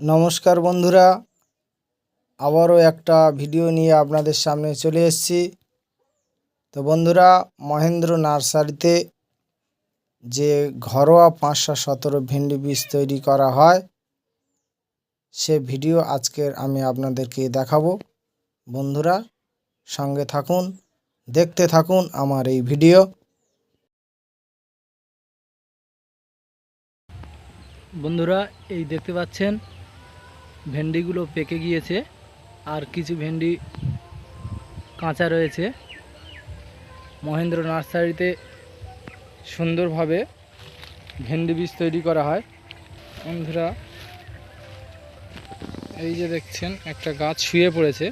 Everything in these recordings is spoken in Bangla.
নমস্কার বন্ধুরা, আবারও একটা ভিডিও নিয়ে আপনাদের সামনে চলে এসেছি। তো বন্ধুরা, মহেন্দ্র নার্সারিতে যে ঘরোয়া পাঁচশো সতেরো ভেন্ডি বীজ তৈরি করা হয়, সে ভিডিও আজকের আমি আপনাদেরকে দেখাবো। বন্ধুরা, সঙ্গে থাকুন, দেখতে থাকুন আমার এই ভিডিও। বন্ধুরা, এই দেখতে পাচ্ছেন ভেন্ডিগুলো পেকে গিয়েছে আর কিছু ভেন্ডি কাঁচা রয়েছে। মহেন্দ্র নার্সারিতে সুন্দরভাবে ভেন্ডি বীজ তৈরি করা হয়। বন্ধুরা, এই যে দেখছেন, একটা গাছ শুয়ে পড়েছে।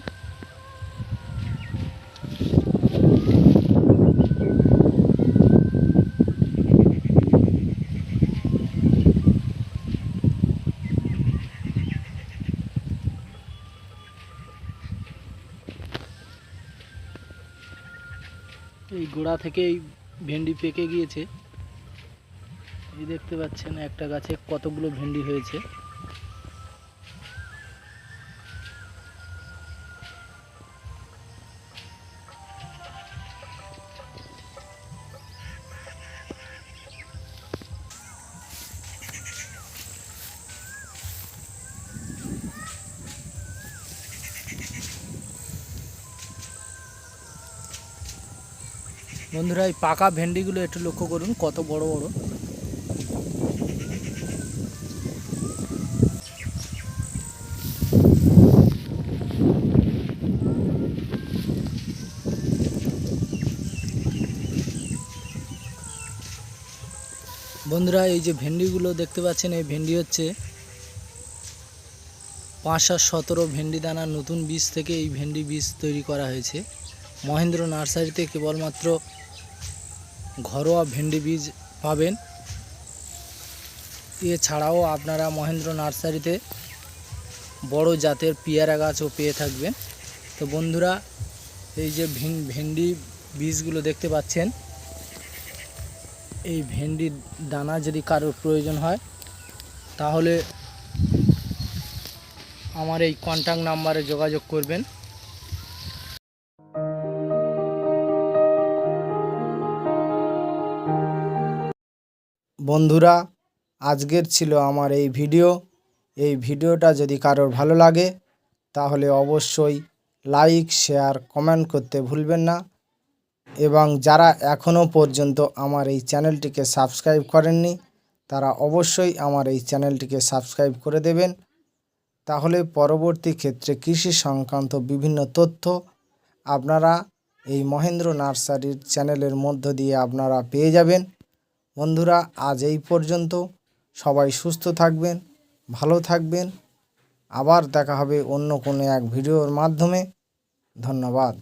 এই গোড়া থেকেই ভেন্ডি পেকে গিয়েছে। এই দেখতে পাচ্ছেন একটা গাছে কতগুলো ভেন্ডি হয়েছে। বন্ধুরা, এই পাকা ভেন্ডিগুলো একটু লক্ষ্য করুন, কত বড় বড়। বন্ধুরা, এই যে ভেন্ডিগুলো দেখতে পাচ্ছেন, এই ভেন্ডি হচ্ছে পাঁচ আর সতেরো ভেন্ডি দানার নতুন বীজ থেকে এই ভেন্ডি বীজ তৈরি করা হয়েছে। মহেন্দ্র নার্সারিতে কেবলমাত্র ঘরোয়া ভেন্ডি বীজ পাবেন। এছাড়াও আপনারা মহেন্দ্র নার্সারিতে বড় জাতের পেয়ারা গাছও পেয়ে থাকবেন। তো বন্ধুরা, এই যে ভেন- ভেন্ডি বীজগুলো দেখতে পাচ্ছেন, এই ভেন্ডির দানা যদি কারোর প্রয়োজন হয়, তাহলে আমার এই কন্ট্যাক্ট নাম্বারে যোগাযোগ করবেন। বন্ধুরা, আজকের ছিল আমার এই ভিডিও। এই ভিডিওটা যদি কারোর ভালো লাগে, তাহলে অবশ্যই লাইক, শেয়ার, কমেন্ট করতে ভুলবেন না। এবং যারা এখনও পর্যন্ত আমার এই চ্যানেলটিকে সাবস্ক্রাইব করেননি, তারা অবশ্যই আমার এই চ্যানেলটিকে সাবস্ক্রাইব করে দেবেন। তাহলে পরবর্তী ক্ষেত্রে কৃষি সংক্রান্ত বিভিন্ন তথ্য আপনারা এই মহেন্দ্র নার্সারির চ্যানেলের মধ্য দিয়ে আপনারা পেয়ে যাবেন। বন্ধুরা, আজ এই পর্যন্ত। সবাই সুস্থ থাকবেন, ভালো থাকবেন। আবার দেখা হবে অন্য কোনো এক ভিডিওর মাধ্যমে। ধন্যবাদ।